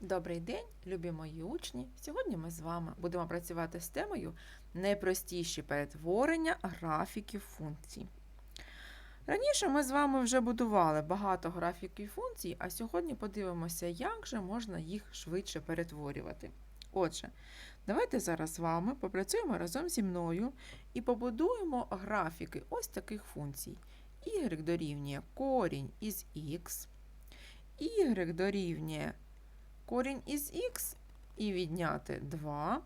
Добрий день, любі мої учні! Сьогодні ми з вами будемо працювати з темою найпростіші перетворення графіків функцій. Раніше ми з вами вже будували багато графіків функцій, а сьогодні подивимося, як же можна їх швидше перетворювати. Отже, давайте зараз з вами попрацюємо разом зі мною і побудуємо графіки ось таких функцій. y дорівнює корінь із х, y дорівнює корінь із х і відняти 2,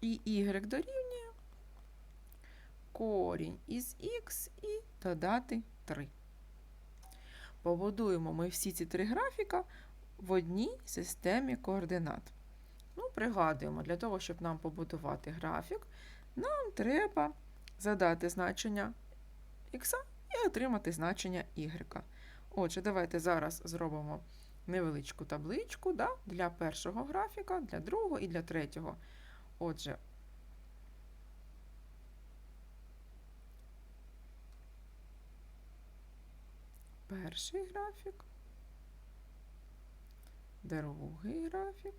і y дорівнює корінь із х і додати 3. Побудуємо ми всі ці три графіка в одній системі координат. Ну, пригадуємо, для того, щоб нам побудувати графік, нам треба задати значення х і отримати значення y. Отже, давайте зараз зробимо невеличку табличку да, для першого графіка, для другого і для третього. Отже, перший графік, другий графік,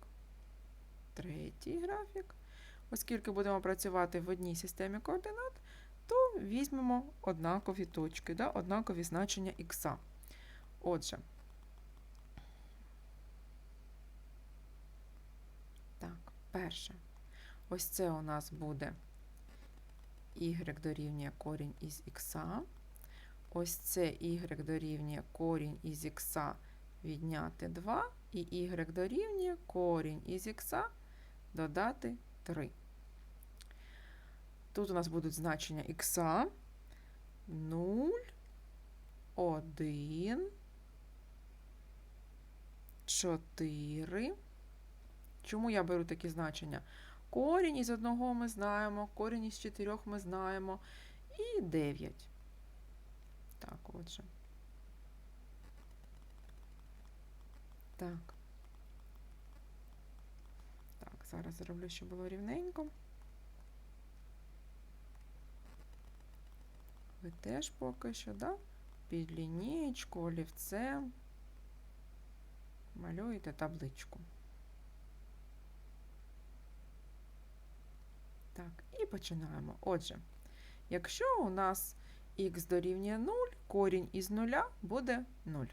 третій графік. Оскільки будемо працювати в одній системі координат, то візьмемо однакові точки, да, однакові значення х. Отже, Так, перше. Ось це у нас буде y дорівнює корінь із х. Ось це y дорівнює корінь із х відняти 2, і y дорівнює корінь із х додати 3. Тут у нас будуть значення х 0, 1, 4. Чому я беру такі значення? Корінь із одного ми знаємо, корінь із чотирьох ми знаємо. І 9. Так, отже. Так. Так, зараз зроблю, щоб було рівненько. Ви теж поки що, да? Під лінієчку, олівцем малюєте табличку. Так, і починаємо. Отже, якщо у нас х дорівнює 0, корінь із 0 буде 0.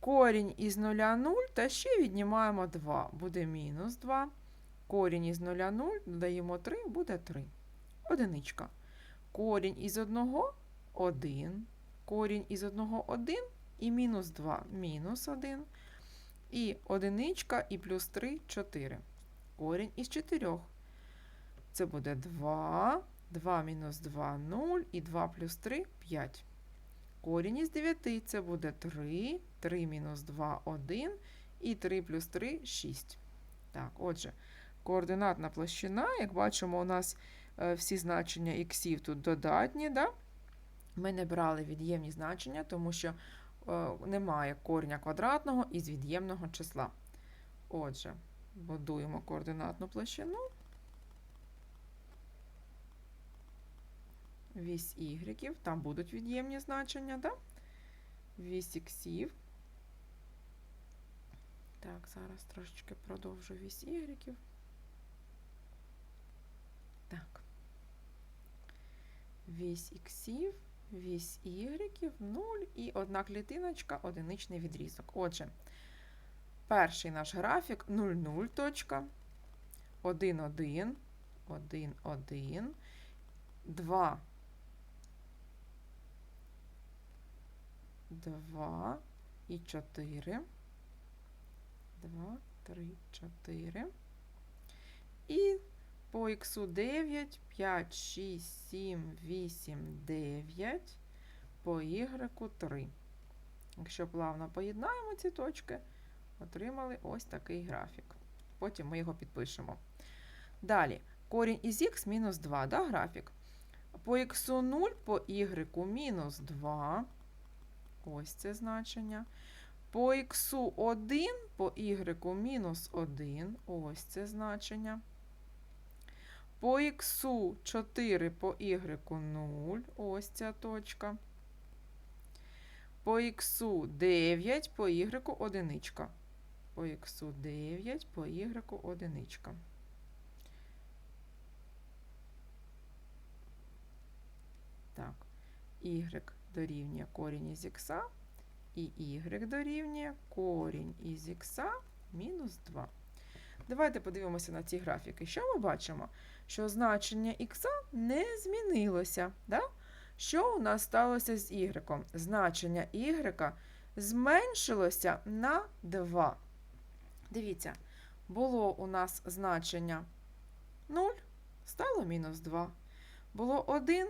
Корінь із 0 0, та ще віднімаємо 2, буде мінус 2. Корінь із 0 0, додаємо 3, буде 3. Одиничка. Корінь із 1 1. Корінь із 1 1 і мінус 2 мінус 1. І одиничка і плюс 3 4. Корінь із 4. Це буде 2. 2 мінус 2 0 і 2 плюс 3 5. Корінь із 9 це буде 3. 3 мінус 2 1 і 3 плюс 3 6. Так, отже, координатна площина, як бачимо, у нас е, всі значення іксів тут додатні. Да? Ми не брали від'ємні значення, тому що е, немає корня квадратного із від'ємного числа. Отже, будуємо координатну площину. Вісь ігреків, там будуть від'ємні значення, да? Вісь іксів. Так, зараз трошечки продовжу вісь ігреків. Так. Вісь іксів, вісь ігреків, 0 і одна клітиночка, одиничний відрізок. Отже, перший наш графік 0, 0 точка, 1, 1, 1, 1, 2, 2 і 4. 2, 3, 4. І по х 9, 5, 6, 7, 8, 9. По y 3. Якщо плавно поєднаємо ці точки, отримали ось такий графік. Потім ми його підпишемо. Далі, корінь із х мінус 2, да, графік. По х 0, по y мінус 2. Ось це значення. По х 1, по y мінус 1. Ось це значення. По х 4, по y 0. Ось ця точка. По х 9, по y одиничка. по х 9, по y одиничка. Так, y дорівнює корінь із х, і y дорівнює корінь із х мінус 2. Давайте подивимося на ці графіки. Що ми бачимо? Що значення х не змінилося. Да? Що у нас сталося з y? Значення y зменшилося на 2. Дивіться, було у нас значення 0, стало мінус 2. Було 1,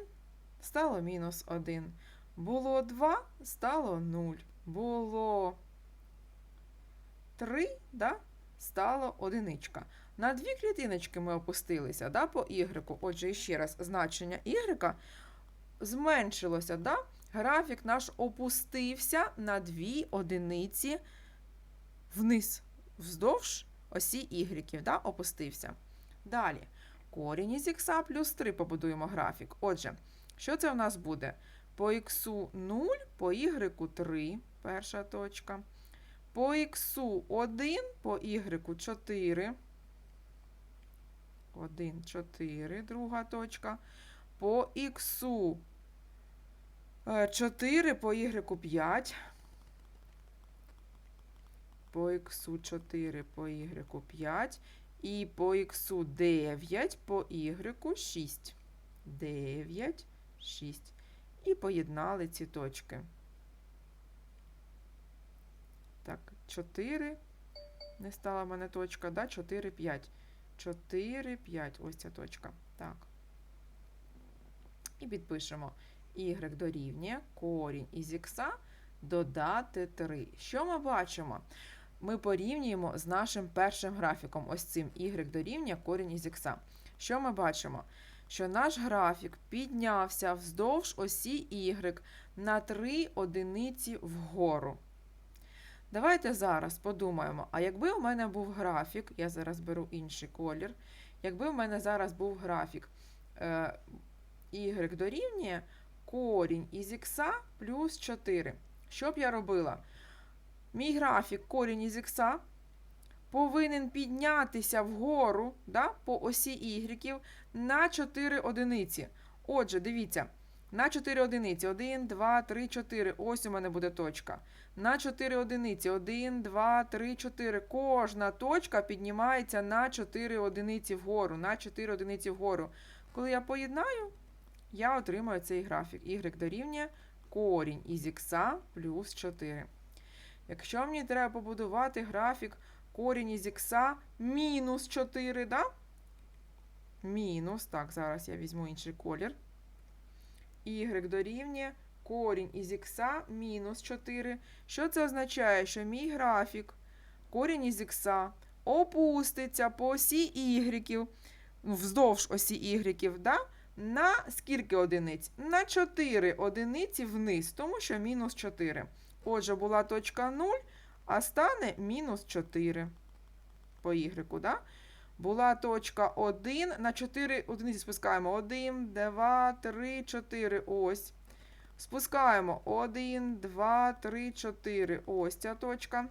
стало мінус 1. Було 2, стало 0. Було 3, да? стало одиничка. На дві клітиночки ми опустилися да, по y. Отже, ще раз, значення y зменшилося. Да? Графік наш опустився на дві одиниці вниз, вздовж осі y, да? опустився. Далі, корінь із х плюс 3 побудуємо графік. Отже, що це у нас буде? По х 0, по y 3, перша точка. По х 1, по y 4. 1, 4, друга точка. По х 4, по y 5. По х 4, по y 5. І по х 9, по y 6. 9, 6. І поєднали ці точки. Так, 4. Не стала в мене точка, да? 4, 5. 4, 5. Ось ця точка. Так. І підпишемо y дорівнює корінь із х додати 3. Що ми бачимо? Ми порівнюємо з нашим першим графіком, ось цим y дорівнює корінь із х. Що ми бачимо? Що наш графік піднявся вздовж осі y на 3 одиниці вгору. Давайте зараз подумаємо, а якби у мене був графік, я зараз беру інший колір, якби у мене зараз був графік е, y дорівнює корінь із х плюс 4. Що б я робила? Мій графік корінь із х повинен піднятися вгору да, по осі y на 4 одиниці. Отже, дивіться, на 4 одиниці. 1, 2, 3, 4. Ось у мене буде точка. На 4 одиниці. 1, 2, 3, 4. Кожна точка піднімається на 4 одиниці вгору. На 4 одиниці вгору. Коли я поєднаю, я отримаю цей графік. Y дорівнює корінь із х плюс 4. Якщо мені треба побудувати графік корінь із х мінус 4, да? мінус, так, зараз я візьму інший колір. Y дорівнює корінь із х мінус 4. Що це означає? Що мій графік корінь із х опуститься по осі y, вздовж осі y, да? на скільки одиниць? На 4 одиниці вниз, тому що мінус 4. Отже, була точка 0, а стане мінус 4 по y. Да? Була точка 1. На 4 одиниці спускаємо 1, 2, 3, 4. Ось. Спускаємо 1, 2, 3, 4. Ось ця точка.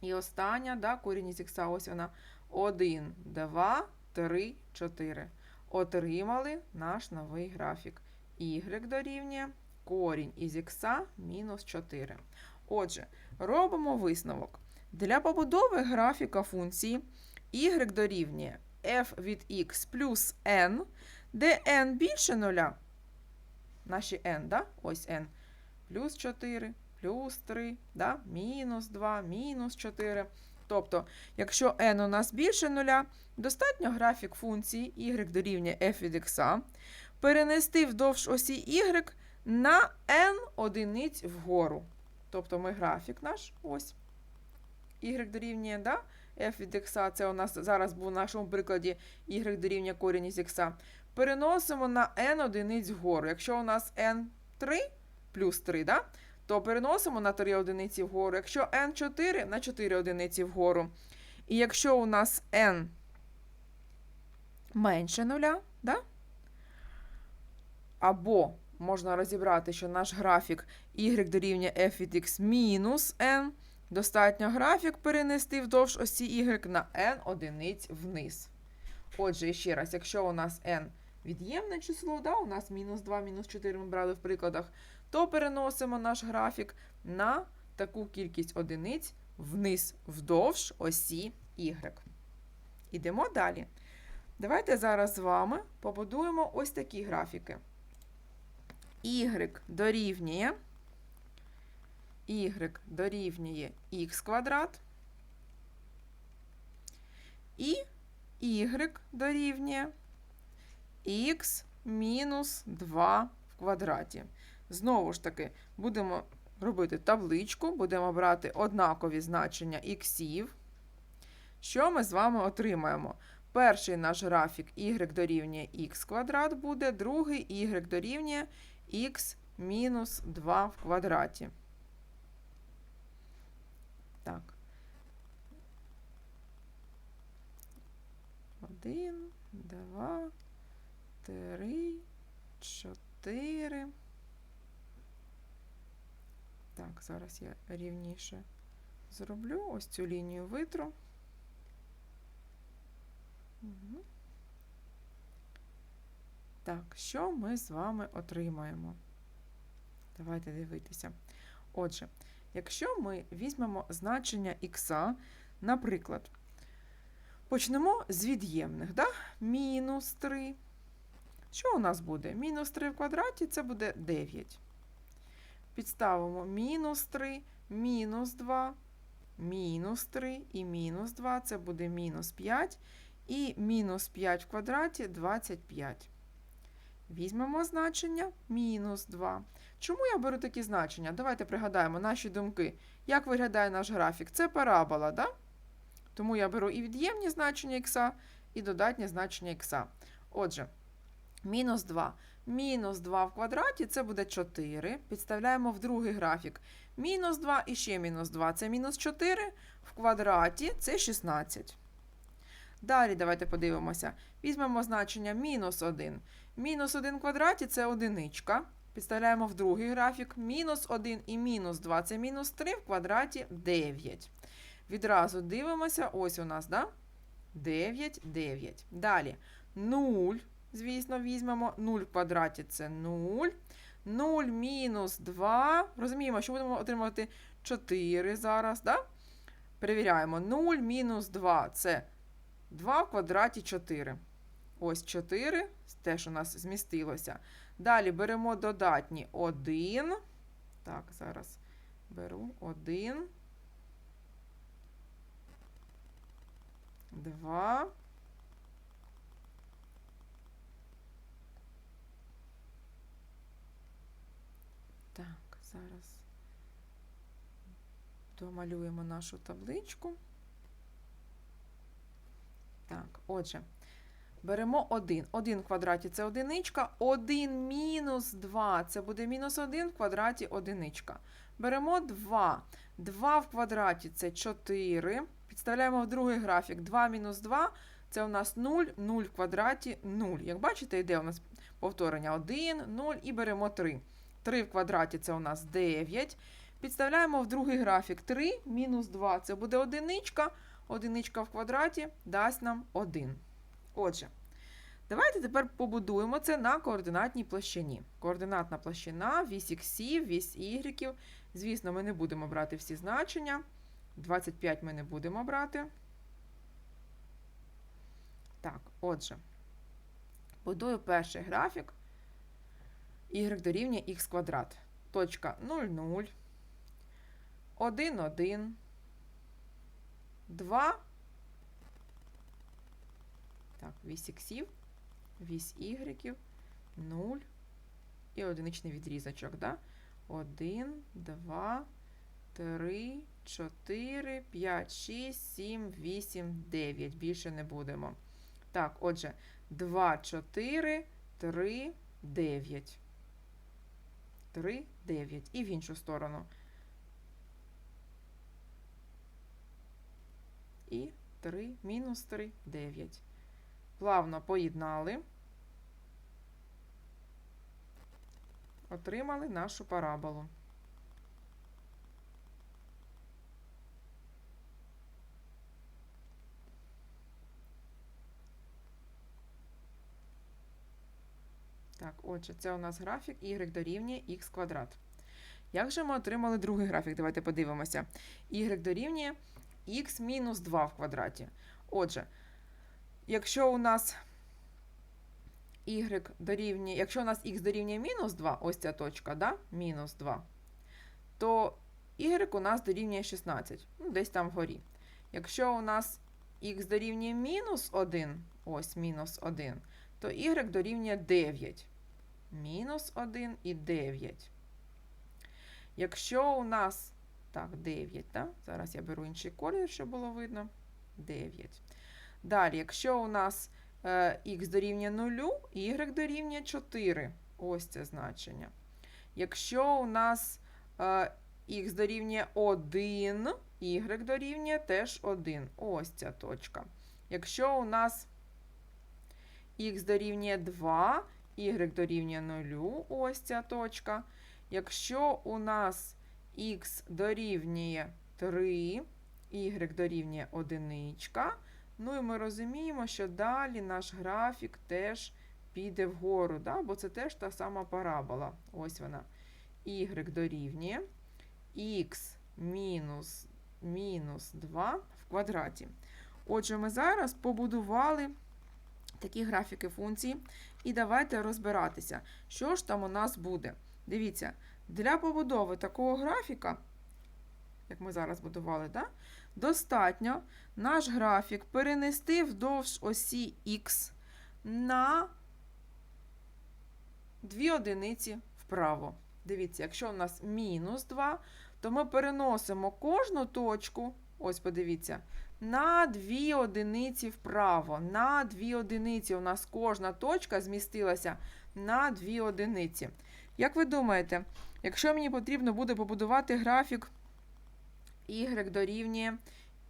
І остання, да, корінь із х, ось вона. 1, 2, 3, 4. Отримали наш новий графік. Y дорівнює корінь із х мінус 4. Отже, робимо висновок. Для побудови графіка функції y дорівнює f від x плюс n, де n більше нуля. Наші n, да? ось n, плюс 4, плюс 3, да? мінус 2, мінус 4. Тобто, якщо n у нас більше нуля, достатньо графік функції y дорівнює f від x перенести вдовж осі y на n одиниць вгору. Тобто ми графік наш ось. Y дорівнює, да? f від x, це у нас зараз був в нашому прикладі y дорівнює корінь із x. Переносимо на n одиниць вгору. Якщо у нас n 3 плюс 3, да? то переносимо на 3 одиниці вгору. Якщо n 4 на 4 одиниці вгору. І якщо у нас n менше нуля, да? або можна розібрати, що наш графік y дорівнює f від x мінус n, Достатньо графік перенести вдовж осі y на n одиниць вниз. Отже, ще раз, якщо у нас n від'ємне число, да, у нас мінус 2, мінус 4 ми брали в прикладах, то переносимо наш графік на таку кількість одиниць вниз вдовж осі y. Ідемо далі. Давайте зараз з вами побудуємо ось такі графіки. Y дорівнює y дорівнює х квадрат і y дорівнює х мінус 2 в квадраті. Знову ж таки, будемо робити табличку, будемо брати однакові значення іксів. Що ми з вами отримаємо? Перший наш графік y дорівнює х квадрат буде, другий y дорівнює х мінус 2 в квадраті. Так. Один, два, три, чотири. Так, зараз я рівніше зроблю. Ось цю лінію витру. Угу. Так, що ми з вами отримаємо? Давайте дивитися. Отже, якщо ми візьмемо значення х, наприклад, почнемо з від'ємних, да? мінус 3. Що у нас буде? Мінус 3 в квадраті це буде 9. Підставимо мінус 3, мінус 2, мінус 3 і мінус 2 це буде мінус 5. І мінус 5 в квадраті 25. Візьмемо значення мінус 2. Чому я беру такі значення? Давайте пригадаємо наші думки. Як виглядає наш графік? Це парабола, да? Тому я беру і від'ємні значення х, і додатні значення х. Отже, мінус 2. Мінус 2 в квадраті це буде 4. Підставляємо в другий графік. Мінус 2 і ще мінус 2 це мінус 4. В квадраті це 16. Далі давайте подивимося. Візьмемо значення мінус 1. Мінус 1 в квадраті це одиничка. Підставляємо в другий графік. Мінус 1 і мінус 2 це мінус 3 в квадраті 9. Відразу дивимося, ось у нас, да? 9, 9. Далі 0, звісно, візьмемо. 0 в квадраті це 0. 0 мінус 2. Розуміємо, що будемо отримувати 4 зараз. да? Перевіряємо. 0 мінус 2 це 2 в квадраті 4. Ось 4, теж у нас змістилося. Далі беремо додатні 1. Так, зараз беру 1. 2. Так, зараз домалюємо нашу табличку. Так, отже, беремо 1. 1 в квадраті це одиничка. 1 мінус 2 це буде мінус 1 в квадраті одиничка. Беремо 2. 2 в квадраті це 4. Підставляємо в другий графік. 2 мінус 2 це у нас 0, 0 в квадраті 0. Як бачите, йде у нас повторення 1, 0 і беремо 3. 3 в квадраті це у нас 9. Підставляємо в другий графік 3 мінус 2 це буде одиничка. Одиничка в квадраті дасть нам 1. Отже, давайте тепер побудуємо це на координатній площині. Координатна площина, вісь іксів, вісь ігреків. Звісно, ми не будемо брати всі значення. 25 ми не будемо брати. Так, отже, будую перший графік. Y дорівнює х квадрат. Точка 0, 0, 1, 1, 2. Так, вісь іксів, вісь ігреків, 0 і одиничний відрізочок, да? 1, 2, 3, 4, 5, 6, 7, 8, 9. Більше не будемо. Так, отже, 2, 4, 3, 9. 3, 9. І в іншу сторону. і 3, мінус 3, 9. Плавно поєднали, отримали нашу параболу. Так, отже, це у нас графік y дорівнює х квадрат. Як же ми отримали другий графік? Давайте подивимося. y дорівнює х мінус 2 в квадраті. Отже, якщо у нас y дорівнює, якщо у нас х дорівнює мінус 2, ось ця точка, да? мінус 2, то y у нас дорівнює 16, ну, десь там вгорі. Якщо у нас х дорівнює мінус 1, ось мінус 1, то y дорівнює 9. Мінус 1 і 9. Якщо у нас. Так, 9, так? Зараз я беру інший колір, щоб було видно. 9. Далі, якщо у нас е, х дорівнює 0, y дорівнює 4. Ось це значення. Якщо у нас е, х дорівнює 1, y дорівнює теж 1. Ось ця точка. Якщо у нас х дорівнює 2, y дорівнює 0, ось ця точка. Якщо у нас х дорівнює 3, y дорівнює 1, ну і ми розуміємо, що далі наш графік теж піде вгору, да? бо це теж та сама парабола. Ось вона. y дорівнює х мінус, мінус 2 в квадраті. Отже, ми зараз побудували такі графіки функцій. І давайте розбиратися, що ж там у нас буде. Дивіться, для побудови такого графіка, як ми зараз будували, да, достатньо наш графік перенести вдовж осі Х на 2 одиниці вправо. Дивіться, якщо у нас мінус 2, то ми переносимо кожну точку, ось подивіться, на 2 одиниці вправо. На 2 одиниці у нас кожна точка змістилася на 2 одиниці. Як ви думаєте, якщо мені потрібно буде побудувати графік y дорівнює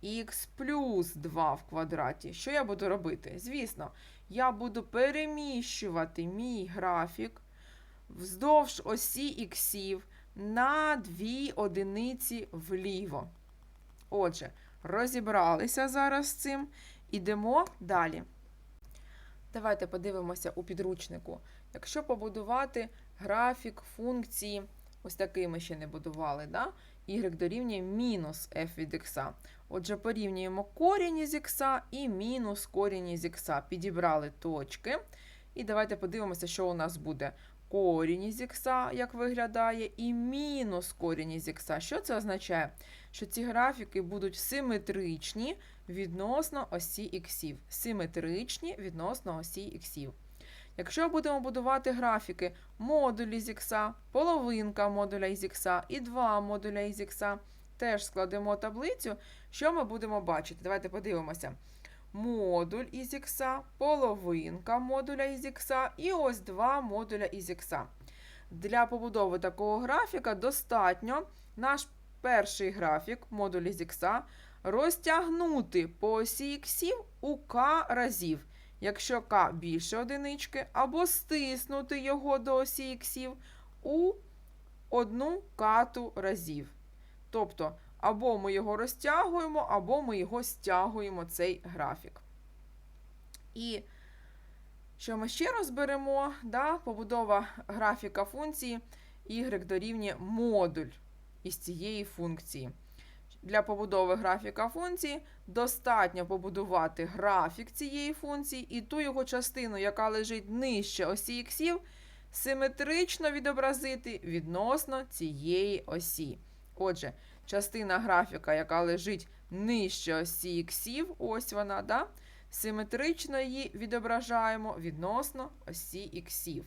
x плюс 2 в квадраті, що я буду робити? Звісно, я буду переміщувати мій графік вздовж осі іксів на 2 одиниці вліво. Отже, розібралися зараз з цим. Ідемо далі. Давайте подивимося у підручнику. Якщо побудувати графік функції, ось такий ми ще не будували, да? y дорівнює мінус f від x. Отже, порівнюємо корінь із x і мінус корінь із x. Підібрали точки. І давайте подивимося, що у нас буде. Корінь із х, як виглядає, і мінус корінь із х. Що це означає? Що ці графіки будуть симетричні відносно осі іксів. Симетричні відносно осі іксів. Якщо будемо будувати графіки модулі з х, половинка модуля із х і два модуля із х, теж складемо таблицю, що ми будемо бачити. Давайте подивимося. Модуль із х, половинка модуля із х і ось два модуля із х. Для побудови такого графіка достатньо наш перший графік, модуль із х, розтягнути по осі іксів у k разів. Якщо k більше одинички, або стиснути його до осі іксів у одну кату разів. Тобто, або ми його розтягуємо, або ми його стягуємо, цей графік. І що ми ще розберемо? Да? Побудова графіка функції y дорівнює модуль із цієї функції. Для побудови графіка функції достатньо побудувати графік цієї функції і ту його частину, яка лежить нижче осі іксів, симетрично відобразити відносно цієї осі. Отже, частина графіка, яка лежить нижче осі іксів, ось вона, да? симетрично її відображаємо відносно осі іксів.